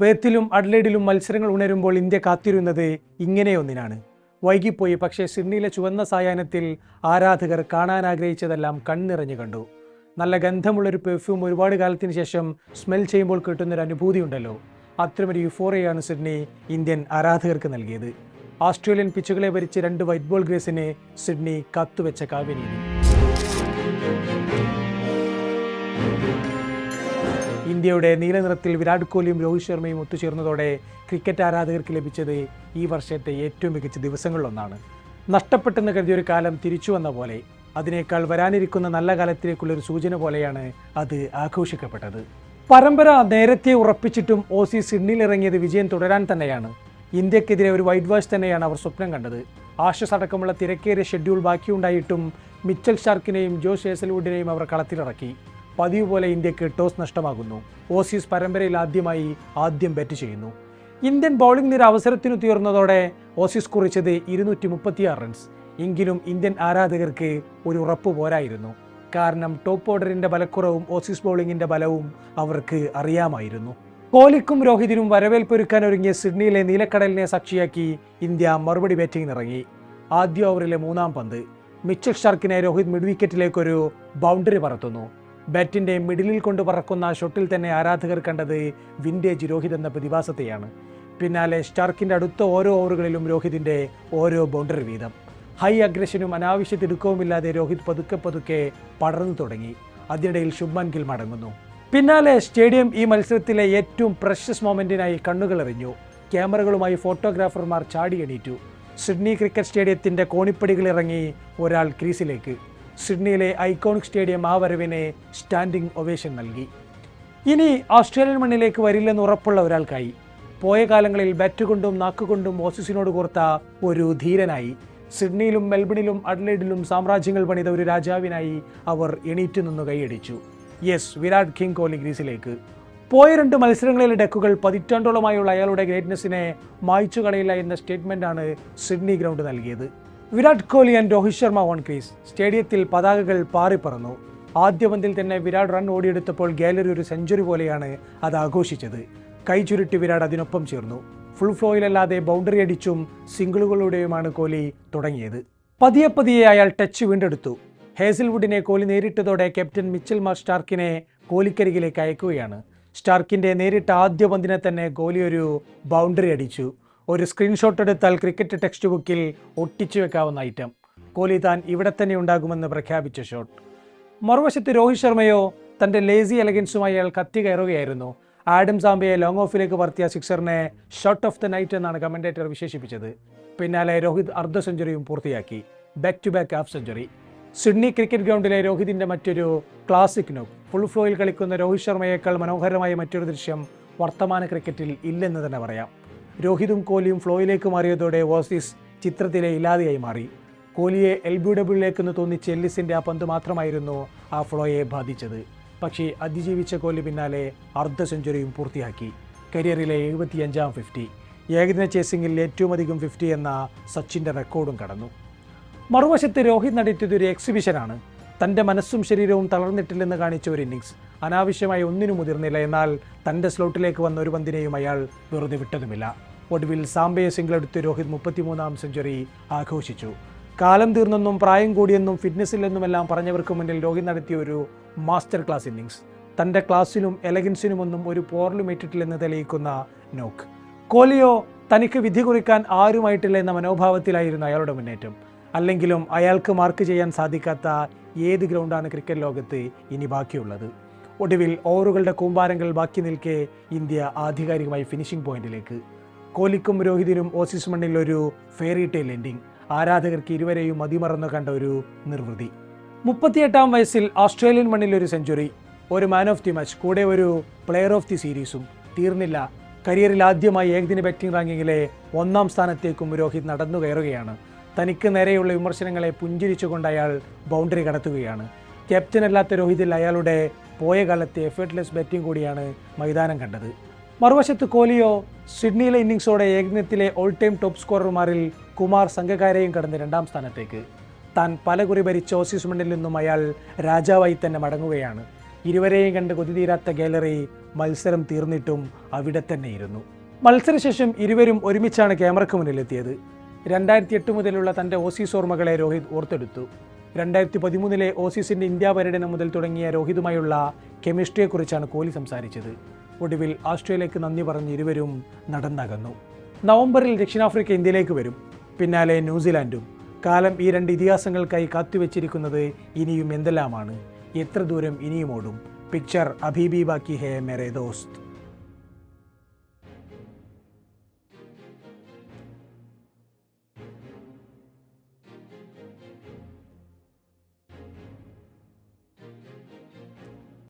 പേത്തിലും അഡ്ലേഡിലും മത്സരങ്ങൾ ഉണരുമ്പോൾ ഇന്ത്യ കാത്തിരുന്നത് ഇങ്ങനെയൊന്നിനാണ് വൈകിപ്പോയി പക്ഷേ സിഡ്നിയിലെ ചുവന്ന സായാഹ്നത്തിൽ ആരാധകർ കാണാൻ ആഗ്രഹിച്ചതെല്ലാം കണ്ണിറഞ്ഞു കണ്ടു. നല്ല ഗന്ധമുള്ളൊരു പെർഫ്യൂം ഒരുപാട് കാലത്തിന് ശേഷം സ്മെൽ ചെയ്യുമ്പോൾ കിട്ടുന്നൊരു അനുഭൂതി ഉണ്ടല്ലോ. അത്തരമൊരു യുഫോറിയാണ് സിഡ്നി ഇന്ത്യൻ ആരാധകർക്ക് നൽകിയത്. ഓസ്ട്രേലിയൻ പിച്ചുകളെ ഭരിച്ച് രണ്ട് വൈറ്റ് ബോൾ ഗ്രേസിനെ സിഡ്നി കത്തുവെച്ച കാവ്യനീതി ഇന്ത്യയുടെ നീലനിറത്തിൽ വിരാട് കോഹ്ലിയും രോഹിത് ശർമ്മയും ഒത്തുചേർന്നതോടെ ക്രിക്കറ്റ് ആരാധകർക്ക് ലഭിച്ചത് ഈ വർഷത്തെ ഏറ്റവും മികച്ച ദിവസങ്ങളിലൊന്നാണ്. നഷ്ടപ്പെട്ടെന്ന് കരുതിയൊരു കാലം തിരിച്ചു വന്ന പോലെ അതിനേക്കാൾ വരാനിരിക്കുന്ന നല്ല കാലത്തിലേക്കുള്ളൊരു സൂചന പോലെയാണ് അത് ആഘോഷിക്കപ്പെട്ടത്. പരമ്പര നേരത്തെ ഉറപ്പിച്ചിട്ടും ഓസി സിഡ്നിയിൽ ഇറങ്ങിയത് വിജയം തുടരാൻ തന്നെയാണ്. ഇന്ത്യക്കെതിരെ ഒരു വൈറ്റ് വാഷ് തന്നെയാണ് അവർ സ്വപ്നം കണ്ടത്. ആഷസ് അടക്കമുള്ള തിരക്കേറിയ ഷെഡ്യൂൾ ബാക്കിയുണ്ടായിട്ടും മിച്ചൽ ഷാർക്കിനെയും ജോസ് ഏസൽവുഡിനെയും അവർ കളത്തിലിറക്കി. പതിവ് പോലെ ഇന്ത്യയ്ക്ക് ടോസ് നഷ്ടമാകുന്നു. ഓസീസ് പരമ്പരയിൽ ആദ്യമായി ആദ്യം ബാറ്റ് ചെയ്യുന്നു. ഇന്ത്യൻ ബൗളിംഗ് നിര അവസരത്തിനു തീർന്നതോടെ ഓസീസ് കുറിച്ചത് ഇരുന്നൂറ്റി മുപ്പത്തിയാറ് റൺസ് എങ്കിലും ഇന്ത്യൻ ആരാധകർക്ക് ഒരു ഉറപ്പ് പോരായിരുന്നു. കാരണം ടോപ്പ് ഓർഡറിന്റെ ബലക്കുറവും ഓസീസ് ബൗളിംഗിന്റെ ബലവും അവർക്ക് അറിയാമായിരുന്നു. കോഹ്ലിക്കും രോഹിതിനും വരവേൽപ്പൊരുക്കാനൊരുങ്ങിയ സിഡ്നിയിലെ നീലക്കടലിനെ സാക്ഷിയാക്കി ഇന്ത്യ മറുപടി ബാറ്റിംഗിനിറങ്ങി ആദ്യ ഓവറിലെ മൂന്നാം പന്ത്. മിച്ചൽ ഷാർക്കിനെ രോഹിത് മിഡ് വിക്കറ്റിലേക്കൊരു ബൗണ്ടറി പറത്തുന്നു. ബാറ്റിന്റെ മിഡിലിൽ കൊണ്ട് പറക്കുന്ന ഷോട്ടിൽ തന്നെ ആരാധകർ കണ്ടത് വിന്റേജ് രോഹിത് എന്ന പ്രതിഭാസത്തെയാണ്. പിന്നാലെ സ്റ്റാർക്കിന്റെ അടുത്ത ഓരോ ഓവറുകളിലും രോഹിതിന്റെ ഓരോ ബൗണ്ടറി വീതം. ഹൈ അഗ്രഷനും അനാവശ്യ തിടുക്കവുമില്ലാതെ രോഹിത് പതുക്കെ പതുക്കെ പടർന്നു തുടങ്ങി. അതിനിടയിൽ ശുഭ്മാൻ ഗിൽ മടങ്ങുന്നു. പിന്നാലെ സ്റ്റേഡിയം ഈ മത്സരത്തിലെ ഏറ്റവും പ്രഷ്യസ് മൊമെന്റിനായി കണ്ണുകൾ എറിഞ്ഞു. ക്യാമറകളുമായി ഫോട്ടോഗ്രാഫർമാർ ചാടി എണീറ്റു. സിഡ്നി ക്രിക്കറ്റ് സ്റ്റേഡിയത്തിന്റെ കോണിപ്പടികളിറങ്ങി ഒരാൾ ക്രീസിലേക്ക്. സിഡ്നിയിലെ ഐക്കോണിക് സ്റ്റേഡിയം ആ വരവിനെ സ്റ്റാൻഡിംഗ് ഒവേഷൻ നൽകി. ഇനി ഓസ്ട്രേലിയൻ മണ്ണിലേക്ക് വരില്ലെന്ന് ഉറപ്പുള്ള ഒരാൾക്കായി. പോയ കാലങ്ങളിൽ ബാറ്റ് കൊണ്ടും നാക്കുകൊണ്ടും ഓസീസിനോട് കോർത്ത ഒരു ധീരനായി. സിഡ്നിയിലും മെൽബണിലും അഡ്ലൈഡിലും സാമ്രാജ്യങ്ങൾ പണിത ഒരു രാജാവിനായി അവർ എണീറ്റ് നിന്ന് കൈയടിച്ചു. യെസ് വിരാട് കിങ് കോഹ്ലി ഗ്രീസിലേക്ക്. പോയ രണ്ട് മത്സരങ്ങളിലെ ഡെക്കുകൾ പതിറ്റാണ്ടോളമായുള്ള അയാളുടെ ഗ്രേറ്റ്നെസ്സിനെ മായ്ച്ചു കളയില്ല എന്ന സ്റ്റേറ്റ്മെന്റാണ് സിഡ്നി ഗ്രൗണ്ട് നൽകിയത്. Virat Kohli and Rohit Sharma one crease സ്റ്റേഡിയത്തിൽ പതാകകൾ പാറിപ്പറന്നു ആദ്യ പന്തിൽ തന്നെ വിരാട് റൺ ഓടിയെടുത്തപ്പോൾ ഗാലറി ഒരു സെഞ്ചുറി പോലെയാണ് അത് ആഘോഷിച്ചത്. കൈ ചുരുട്ടി വിരാട് അതിനൊപ്പം ചേർന്നു. ഫുൾ ഫ്ലോയിലല്ലാതെ ബൗണ്ടറി അടിച്ചും സിംഗിളുകളുടെയുമാണ് കോഹ്ലി തുടങ്ങിയത്. പതിയെ പതിയെ അയാൾ ടച്ച് വീണ്ടെടുത്തു. ഹേസൽവുഡിനെ കോഹ്ലി നേരിട്ടതോടെ ക്യാപ്റ്റൻ മിച്ചൽ മാർ സ്റ്റാർക്കിനെ കോഹ്ലിക്കരികിലേക്ക് അയക്കുകയാണ്. സ്റ്റാർക്കിന്റെ നേരിട്ട ആദ്യ പന്തിനെ തന്നെ കോഹ്ലി ഒരു ബൗണ്ടറി അടിച്ചു. ഒരു സ്ക്രീൻഷോട്ട് എടുത്താൽ ക്രിക്കറ്റ് ടെക്സ്റ്റ് ബുക്കിൽ ഒട്ടിച്ചു വെക്കാവുന്ന ഐറ്റം കോഹ്ലി താൻ ഇവിടെ തന്നെ ഉണ്ടാകുമെന്ന് പ്രഖ്യാപിച്ച ഷോട്ട് മറുവശത്ത് രോഹിത് ശർമ്മയോ തന്റെ ലേസി എലഗൻസുമായി അയാൾ കത്തി കയറുകയായിരുന്നു. ആഡം സാംബയെ ലോങ് ഓഫിലേക്ക് പറത്തിയ സിക്സറിനെ ഷോട്ട് ഓഫ് ദ നൈറ്റ് എന്നാണ് കമന്റേറ്റർ വിശേഷിപ്പിച്ചത്. പിന്നാലെ രോഹിത് അർദ്ധ സെഞ്ചുറിയും പൂർത്തിയാക്കി. Back to back half century Sydney cricket ഗ്രൗണ്ടിലെ രോഹിതിന്റെ മറ്റൊരു ക്ലാസിക് നോക്ക് ഫുൾ ഫ്ലോയിൽ കളിക്കുന്ന രോഹിത് ശർമ്മയേക്കാൾ മനോഹരമായ മറ്റൊരു ദൃശ്യം വർത്തമാന ക്രിക്കറ്റിൽ ഇല്ലെന്ന് തന്നെ പറയാം. രോഹിതും കോഹ്ലിയും ഫ്ലോയിലേക്ക് മാറിയതോടെ ഓസീസ് ചിത്രത്തിലെ ഇല്ലാതെയായി മാറി. കോഹ്ലിയെ എൽ ബി ഡബ്ല്യൂയിലേക്കെന്ന് തോന്നിച്ച ചെല്ലിസിന്റെ ആ പന്ത് മാത്രമായിരുന്നു ആ ഫ്ലോയെ ബാധിച്ചത്. പക്ഷേ അതിജീവിച്ച കോഹ്ലി പിന്നാലെ അർദ്ധ സെഞ്ചുറിയും പൂർത്തിയാക്കി. കരിയറിലെ എഴുപത്തിയഞ്ചാം ഫിഫ്റ്റി ഏകദിന ചേസിംഗിൽ ഏറ്റവും അധികം ഫിഫ്റ്റി എന്ന സച്ചിന്റെ റെക്കോർഡും കടന്നു. മറുവശത്ത് രോഹിത് നടത്തിയത് ഒരു എക്സിബിഷനാണ്. തന്റെ മനസ്സും ശരീരവും തളർന്നിട്ടില്ലെന്ന് കാണിച്ച ഒരു ഇന്നിങ്സ് അനാവശ്യമായി ഒന്നിനും മുതിർന്നില്ല. എന്നാൽ തന്റെ സ്ലോട്ടിലേക്ക് വന്ന ഒരു പന്തിനെയും അയാൾ വെറുതെ വിട്ടതുമില്ല. ഒടുവിൽ സിംഗിൾ എടുത്ത് രോഹിത് മുപ്പത്തിമൂന്നാം സെഞ്ചുറി ആഘോഷിച്ചു. കാലം തീർന്നെന്നും പ്രായം കൂടിയെന്നും ഫിറ്റ്നസ്സില്ലെന്നുമെല്ലാം പറഞ്ഞവർക്ക് മുന്നിൽ രോഹിത് നടത്തിയ ഒരു മാസ്റ്റർ ക്ലാസ് ഇന്നിങ്സ് തന്റെ ക്ലാസ്സിനും എലഗൻസിനുമൊന്നും ഒരു പോറലും ഏറ്റിട്ടില്ലെന്ന് തെളിയിക്കുന്ന നോക്ക്. കോലിയോ തനിക്ക് വിധി കുറിക്കാൻ ആരുമായിട്ടില്ല എന്ന മനോഭാവത്തിലായിരുന്നു അയാളുടെ മുന്നേറ്റം. അല്ലെങ്കിലും അയാൾക്ക് മാർക്ക് ചെയ്യാൻ സാധിക്കാത്ത ഏത് ഗ്രൗണ്ടാണ് ക്രിക്കറ്റ് ലോകത്ത് ഇനി ബാക്കിയുള്ളത്? ഒടുവിൽ ഓവറുകളുടെ കൂമ്പാരങ്ങൾ ബാക്കി നിൽക്കെ ഇന്ത്യ ആധികാരികമായി ഫിനിഷിംഗ് പോയിന്റിലേക്ക് കോലിക്കും രോഹിതിനും ഓസീസ് മണ്ണിൽ ഒരു ഫെയറി ടെയിൽ എൻഡിങ് ആരാധകർക്ക് ഇരുവരെയും മതിമറന്നു കണ്ട ഒരു നിർവൃതി. മുപ്പത്തിയെട്ടാം വയസ്സിൽ ഓസ്ട്രേലിയൻ മണ്ണിൽ ഒരു സെഞ്ചുറി ഒരു മാൻ ഓഫ് ദി മാച്ച് കൂടെ ഒരു പ്ലെയർ ഓഫ് ദി സീരീസും തീർന്നില്ല. കരിയറിൽ ആദ്യമായി ഏകദിന ബാറ്റിംഗ് റാങ്കിങ്ങിലെ ഒന്നാം സ്ഥാനത്തേക്കും രോഹിത് നടന്നു കയറുകയാണ്. തനിക്ക് നേരെയുള്ള വിമർശനങ്ങളെ പുഞ്ചിരിച്ചുകൊണ്ട് അയാൾ ബൗണ്ടറി കടത്തുകയാണ്. ക്യാപ്റ്റനല്ലാത്ത രോഹിതിൽ അയാളുടെ പോയ കാലത്തെ എഫേർട്ട്ലെസ് ബാറ്റിംഗ് കൂടിയാണ് മൈതാനം കണ്ടത്. മറുവശത്ത് കോഹ്ലിയോ സിഡ്നിയിലെ ഇന്നിംഗ്സോടെ ഏകദിനത്തിലെ ഓൾ ടൈം ടോപ്പ് സ്കോറർമാരിൽ കുമാർ സംഘകാരെയും കടന്ന് രണ്ടാം സ്ഥാനത്തേക്ക്. താൻ പലകുറി ഭരിച്ച ഓസീസ് മണ്ണിൽ നിന്നും അയാൾ രാജാവായി തന്നെ മടങ്ങുകയാണ്. ഇരുവരെയും കണ്ട് കൊതിതീരാത്ത ഗാലറി മത്സരം തീർന്നിട്ടും അവിടെ തന്നെ ഇരുന്നു. മത്സരശേഷം ഇരുവരും ഒരുമിച്ചാണ് ക്യാമറയ്ക്ക് മുന്നിലെത്തിയത്. രണ്ടായിരത്തി എട്ട് മുതലുള്ള തന്റെ ഓസീസ് ഓർമ്മകളെ രോഹിത് ഓർത്തെടുത്തു. രണ്ടായിരത്തി പതിമൂന്നിലെ ഓസീസിന്റെ ഇന്ത്യ പര്യടനം മുതൽ തുടങ്ങിയ രോഹിതുമായുള്ള കെമിസ്ട്രിയെക്കുറിച്ചാണ് കോഹ്ലി സംസാരിച്ചത്. ഒടുവിൽ ഓസ്ട്രേലിയക്ക് നന്ദി പറഞ്ഞ് ഇരുവരും നടന്നകന്നു. നവംബറിൽ ദക്ഷിണാഫ്രിക്ക ഇന്ത്യയിലേക്ക് വരും. പിന്നാലെ ന്യൂസിലാൻഡും. കാലം ഈ രണ്ട് ഇതിഹാസങ്ങൾക്കായി കാത്തുവെച്ചിരിക്കുന്നത് ഇനിയും എന്തെല്ലാമാണ്? എത്ര ദൂരം ഇനിയും ഓടും പിക്ചർ അഭീബി ബാക്കി ഹേ മെറേ ദോസ്ത്.